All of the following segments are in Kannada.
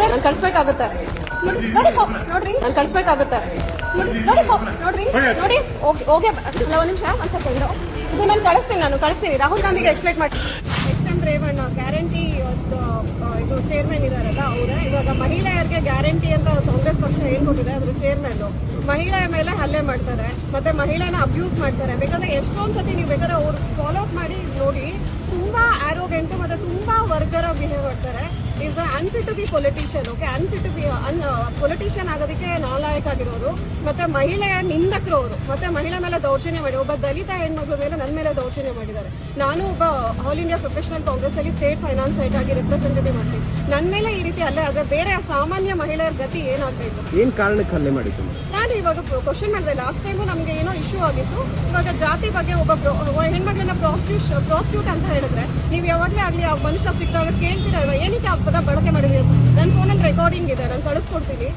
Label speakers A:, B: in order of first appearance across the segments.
A: ನಾನು ಕಳಿಸ್ಬೇಕಾಗುತ್ತೆ. ನೋಡಿ ನೋಡ್ರಿ. ನಾನು ಕಳಿಸ್ಬೇಕಾಗುತ್ತೆ. ನೋಡಿ ನೋಡಿ. ಓಕೆ ಓಕೆ ಒಂದ್ ನಿಮಿಷ ಅಂತ ಇದು ನಾನು ಕಳಿಸ್ತೀನಿ ನಾನು, ಕಳಿಸ್ತೀನಿ. ರಾಹುಲ್ ಗಾಂಧಿಗೆ ಎಕ್ಸ್ಪ್ಲೈಟ್ ಮಾಡಿ. ಎಕ್ಸ್ ಎಂ ರೇವಣ್ಣ ಗ್ಯಾರಂಟಿ ಇದು ಚೇರ್ಮನ್ ಇದಾರಲ್ಲ ಅವರೇ, ಇವಾಗ ಮಹಿಳೆಯರಿಗೆ ಗ್ಯಾರಂಟಿ ಅಂತ ಕಾಂಗ್ರೆಸ್ ಪಕ್ಷ ಏನ್ ಕೊಟ್ಟಿದೆ ಅದ್ರ ಚೇರ್ಮನ್ ಮಹಿಳೆಯ ಮೇಲೆ ಹಲ್ಲೆ ಮಾಡ್ತಾರೆ, ಮತ್ತೆ ಮಹಿಳೆನ ಅಬ್ಯೂಸ್ ಮಾಡ್ತಾರೆ. ಬೇಕಾದ್ರೆ ಎಷ್ಟೊಂದ್ ಸತಿ ನೀವು ಬೇಕಾದ್ರೆ ಅವ್ರು ಫಾಲೋ ಅಪ್ ಮಾಡಿ, ನೋಡಿ, ತುಂಬಾ ಆರೋಗ್ಯಂಟು ಮತ್ತೆ ತುಂಬಾ ವರ್ಗರ ಬಿಹೇವ್ ಮಾಡ್ತಾರೆ. Unfit to be politician okay unfit to be an politician ಆಗೋದಕ್ಕೆ ನಾಲಾಯಕ ಆಗಿರೋರು ಮತ್ತೆ ಮಹಿಳೆಯ ನಿಂದಕರು ಅವರು ಮತ್ತೆ ಮಹಿಳೆ ಮೇಲೆ ದೌರ್ಜನ್ಯ ಮಾಡಿ ಒಬ್ಬ ದಲಿತ ಹೆಣ್ಮಕ್ಳ ಮೇಲೆ ನನ್ನ ಮೇಲೆ ದೌರ್ಜನ್ಯ ಮಾಡಿದ್ದಾರೆ. ನಾನು ಒಬ್ಬ ಆಲ್ ಇಂಡಿಯಾ ಪ್ರೊಫೆಷನಲ್ ಕಾಂಗ್ರೆಸ್ ಅಲ್ಲಿ ಸ್ಟೇಟ್ ಫೈನಾನ್ಸ್ ಸೈಟ್ ಆಗಿ ರೆಪ್ರೆಸೆಂಟೇಟಿವ್ ಮಾಡ್ತೀನಿ. ನನ್ನ ಮೇಲೆ ಈ ರೀತಿ ಅಲ್ಲೇ ಆದ್ರೆ ಬೇರೆ ಸಾಮಾನ್ಯ ಮಹಿಳೆಯರ ಗತಿ ಏನಾಗಬೇಕು
B: ಏನು ಕಾರಣಕ್ಕೆ ಹಲ್ಲೆ ಮಾಡಿದ್ದು?
A: ನಾನು ಇವಾಗ ಕ್ವಶನ್ ಮಾಡಿದೆ. ಲಾಸ್ಟ್ ಟೈಮು ನಮಗೆ ಏನೋ ಇಶ್ಯೂ ಆಗಿತ್ತು. ಇವಾಗ ಜಾತಿ ಬಗ್ಗೆ ಒಬ್ಬ ಹೆಣ್ಮಕ್ಳನ್ನ ಪ್ರಾಸ್ಟ್ಯೂಷ್ ಪ್ರಾಸ್ಟ್ಯೂಟ್ ಅಂತ ಹೇಳಿದ್ರೆ ನೀವು ಯಾವಾಗಲೇ ಆಗಲಿ ಆ ಮನುಷ್ಯ ಸಿಕ್ಕಾಗ ಕೇಳ್ತೀರಲ್ವ ಏನಕ್ಕೆ ಆ ಪದ ಬಳಕೆ ಮಾಡಿದ್ರಿ? ಅಂತ ನನ್ನ ಫೋನಲ್ಲಿ ರೆಕಾರ್ಡಿಂಗ್ ಇದೆ, ನಾನು ಕಳಿಸ್ಕೊಡ್ತೀನಿ.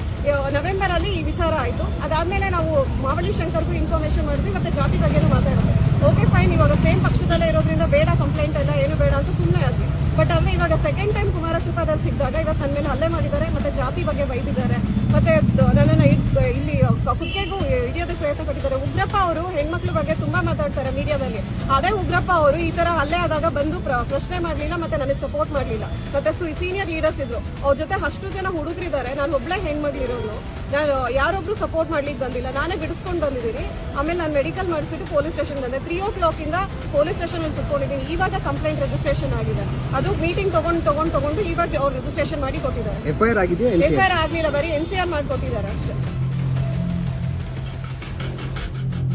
A: ನವೆಂಬರ್ ಅಲ್ಲಿ ಈ ವಿಚಾರ ಆಯಿತು. ಅದಾದ್ಮೇಲೆ ನಾವು ಮಾವಳಿ ಶಂಕರ್ಗೂ ಇನ್ಫಾರ್ಮೇಶನ್ ಮಾಡಿದ್ವಿ, ಮತ್ತೆ ಜಾತಿ ಬಗ್ಗೆನೂ ಮಾತಾಡಿದ್ವಿ. ಓಕೆ ಫೈನ್ ಇವಾಗ ಸೇಮ್ ಪಕ್ಷದಲ್ಲೇ ಇರೋದ್ರಿಂದ ಬೇಡ ಕಂಪ್ಲೇಂಟ್ ಎಲ್ಲ, ಏನು ಬೇಡ ಅಂತ ಸುಮ್ಮನೆ ಆದ್ವಿ. ಬಟ್ ಅಂದ್ರೆ ಇವಾಗ ಸೆಕೆಂಡ್ ಟೈಮ್ ಕುಮಾರಕೃಪಾದಲ್ಲಿ ಸಿಕ್ಕಿದಾಗ ಇವತ್ತು ತನ್ನ ಮೇಲೆ ಹಲ್ಲೆ ಮಾಡಿದ್ದಾರೆ, ಮತ್ತೆ ಜಾತಿ ಬಗ್ಗೆ ಬೈದಿದ್ದಾರೆ. ಮತ್ತೆ ನನ್ನನ್ನು ಇಲ್ಲಿ ಕುತ್ತಿಗೆಗೂ ಹಿಡಿಯೋದಕ್ಕೆ ಕಟ್ಟಿದ್ದಾರೆ ಉಗ್ರಪ್ಪ ಅವರು ಹೆಣ್ಮಕ್ಳ ಬಗ್ಗೆ ತುಂಬಾ ಮಾತಾಡ್ತಾರೆ ಮೀಡಿಯಾದಲ್ಲಿ. ಅದೇ ಉಗ್ರಪ್ಪ ಅವರು ಈ ತರ ಹಲ್ಲೆ ಆದಾಗ ಬಂದು ಪ್ರಶ್ನೆ ಮಾಡ್ಲಿಲ್ಲ ಮತ್ತೆ ನನಗೆ ಸಪೋರ್ಟ್ ಮಾಡ್ಲಿಲ್ಲ. ಮತ್ತೆ ಸೀನಿಯರ್ ಲೀಡರ್ಸ್ ಇದ್ರು. ಅವ್ರ ಜೊತೆ ಅಷ್ಟು ಜನ ಹುಡುಗರಿದ್ದಾರೆ. ನಾನು ಒಬ್ಳೆ ಹೆಣ್ಮಗ್ಳಿರೋನು. ನಾನು ಯಾರೊಬ್ರು ಸಪೋರ್ಟ್ ಮಾಡ್ಲಿಕ್ಕೆ ಬಂದಿಲ್ಲ. ನಾನೇ ಬಿಡಿಸ್ಕೊಂಡು ಬಂದಿದ್ದೀನಿ. ಆಮೇಲೆ ನಾನು ಮೆಡಿಕಲ್ ಮಾಡಿಸ್ಬಿಟ್ಟು ಪೊಲೀಸ್ ಸ್ಟೇಷನ್ ಬಂದೆ. ತ್ರೀ ಓ ಕ್ಲಾಕ್ ಇಂದ ಪೊಲೀಸ್ ಸ್ಟೇಷನ್ ಅಲ್ಲಿ ಕುತ್ಕೊಂಡಿದ್ದೀನಿ. ಇವಾಗ ಕಂಪ್ಲೇಂಟ್ ರಿಜಿಸ್ಟ್ರೇಷನ್ ಆಗಿದೆ. ಅದು ಮೀಟಿಂಗ್ ತಗೊಂಡು ತಗೊಂಡು ತಗೊಂಡು ಇವಾಗ ಅವ್ರು ರಿಜಿಸ್ಟ್ರೇಷನ್ ಮಾಡಿ ಕೊಟ್ಟಿದ್ದಾರೆ.
B: ಎಫ್ ಐ ಆರ್ ಆಗಿದೆಯಾ
A: ಎಫ್ ಆಗ್ಲಿಲ್ಲ. ಬರೀ ಎನ್ ಸಿ ಆರ್ ಮಾಡ್ಕೊಟ್ಟಿದ್ದಾರೆ ಅಷ್ಟೇ.